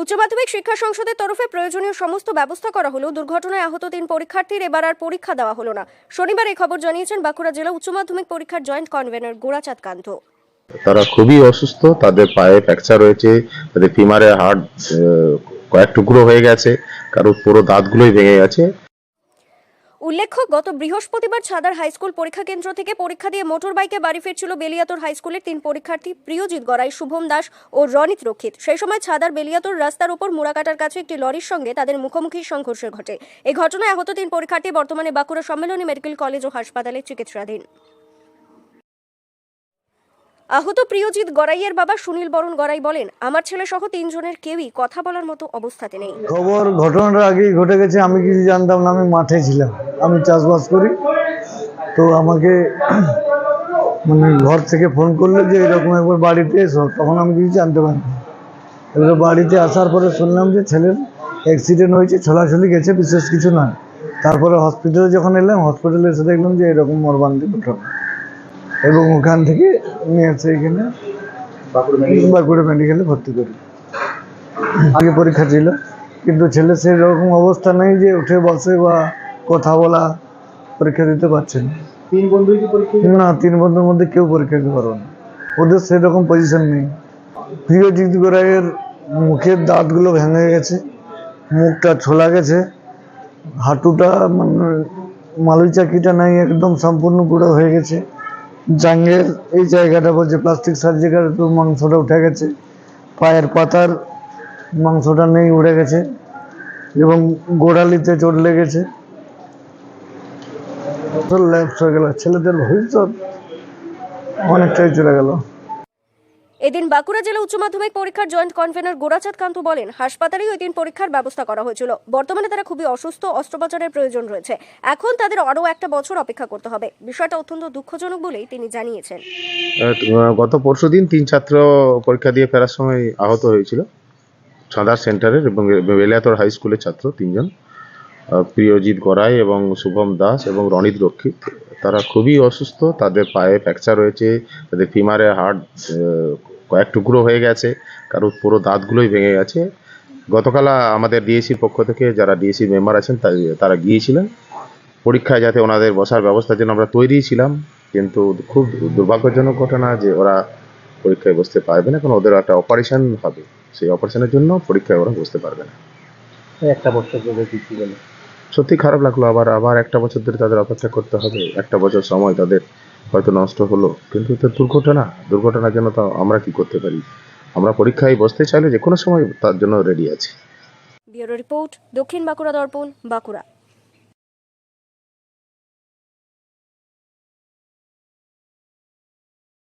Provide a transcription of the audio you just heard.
উচ্চ মাধ্যমিক শিক্ষা সংসদের তরফে প্রয়োজনীয় সমস্ত ব্যবস্থা করা হলো। দুর্ঘটনায় আহত তিন পরীক্ষার্থীর এবার আর পরীক্ষা দেওয়া হলো না। শনিবার এই খবর জানিয়েছেন বাঁকুড়া জেলা উচ্চ মাধ্যমিক পরীক্ষার জয়েন্ট কনভেনর গোড়াচাঁদ কান্ত। তারা খুবই অসুস্থ, তাদের পায়ে ফ্র্যাকচার হয়েছে, তাদের ফিমারে হাড় কয়েক টুকরো হয়ে গেছে কারও পুরো দাঁতগুলোই ভেঙে গেছে। উল্লেখ্য, গত বৃহস্পতিবার ছাদার হাইস্কুল পরীক্ষা কেন্দ্র থেকে পরীক্ষা দিয়ে মোটর বাইকে বাড়ি ফিরছিল বেলিয়াতর হাইস্কুলের তিন পরীক্ষার্থী প্রিয়জিৎ গড়াই, শুভম দাস ও রনিত রক্ষিত। সেই সময় ছাদার বেলিয়াতর রাস্তার উপর মুড়াকাটার কাছে একটি লরির সঙ্গে তাদের মুখোমুখি সংঘর্ষ ঘটে। এই ঘটনায় আহত তিন পরীক্ষার্থী বর্তমানে বাঁকুড়া সম্মেলনী মেডিকেল কলেজ ও হাসপাতালে চিকিৎসাধীন। আহত প্রিয়জিৎ গড়াইয়ের বাবা সুনীল বরণ গড়াই বলেন, আমার ছেলে সহ তিনজনের কেউই কথা বলার মতো অবস্থাতে নেই। খবর, ঘটনাটা আগেই ঘটে গেছে, আমি কিছু জানতাম না, আমি মাঠে ছিলাম। আমি চাষবাস করি। তো আমাকে মানে ঘর থেকে ফোন করল যে এরকম একবার বাড়িতে এসো, তখন আমি কিছু জানতে পারিনি এবার বাড়িতে আসার পরে শুনলাম যে ছেলের অ্যাক্সিডেন্ট হয়েছে, ছলাছলি গেছে, বিশেষ কিছু না। তারপরে হসপিটালে যখন এলাম হসপিটালে এসে দেখলাম যে এরকম মর্মান্তিক ঘটনা। এবং ওখান থেকে নিয়ে এসে এখানে বাঁকুড়া মেডিকেলে ভর্তি করি। আগে পরীক্ষা ছিল, কিন্তু ছেলে সেরকম অবস্থা নেই যে উঠে বসে বা কথা বলা পরীক্ষা দিতে পারছে না তিন? না বন্ধুর মধ্যে কেউ পরীক্ষা দিতে পারবে না। ওদের সেরকম পজিশন নেই। প্রিয় জিতগরাইয়ের মুখের দাঁতগুলো ভেঙে গেছে মুখটা ছোলা গেছে হাঁটুটা মানে মালুই চাকিটা নাই একদম সম্পূর্ণ পুরো হয়ে গেছে। জাঙ্গের এই জায়গাটা বলছে প্লাস্টিক সার্জিকাল তো মাংসটা উঠে গেছে। পায়ের পাতার মাংসটা নেই উড়ে গেছে এবং গোড়ালিতে চোট লেগেছে ল্যাপস হয়ে গেল। ছেলেদের ভবিষ্যৎ অনেকটাই চলে গেল। এদিন বাঁকুড়া জেলা উচ্চ মাধ্যমিক পরীক্ষার জয়েন্ট কনভেনর গোরাচাঁদ কান্ত বলেন হাসপাতালেই ওই দিন পরীক্ষার ব্যবস্থা করা হয়েছিল। বর্তমানে তারা খুবই অসুস্থ অস্ত্রোপচারের প্রয়োজন রয়েছে। এখন তাদের আরও একটা বছর অপেক্ষা করতে হবে। বিষয়টা অত্যন্ত দুঃখজনক বলেই তিনি জানিয়েছেন। গত পরশু দিন তিন ছাত্র পরীক্ষা দিয়ে ফেরার সময় আহত হয়েছিল। ছাদার সেন্টারের এবং বেলিয়াতর হাই স্কুলের ছাত্র তিনজন। আহ, প্রিয়জিৎ গড়াই এবং শুভম দাস এবং রনিত রক্ষিত তারা খুবই অসুস্থ তাদের পায়ে ফ্র্যাকচার হয়েছে তাদের ফিমারে আহ, কয়েক টুকরো হয়ে গেছে কারোর পুরো দাঁতগুলোই ভেঙে গেছে। গতকাল আমাদের ডিএসির পক্ষ থেকে যারা ডিএসির মেম্বার আছেন তারা গিয়েছিলেন। পরীক্ষায় যাতে ওনাদের বসার ব্যবস্থার জন্য আমরা তৈরি ছিলাম কিন্তু খুব দুর্ভাগ্যজনক ঘটনা যে ওরা পরীক্ষায় বসতে পারবে না কারণ ওদের একটা অপারেশন হবে। সেই অপারেশনের জন্য পরীক্ষায় ওরা বসতে পারবে না। একটা বছর ধরে কিছু গেল সত্যি খারাপ লাগল আবার আবার একটা বছর ধরে তাদের অপেক্ষা করতে হবে, একটা বছর সময় তাদের হয়তো নষ্ট হলো, কিন্তু তো দুর্ঘটনা দুর্ঘটনার জন্য তো আমরা কি করতে পারি? আমরা পরীক্ষায় বসতে চাইলে যে কোনো সময় তার জন্য রেডি আছি। ব্যুরো রিপোর্ট দক্ষিণ বাঁকুড়া দর্পণ, বাঁকুড়া।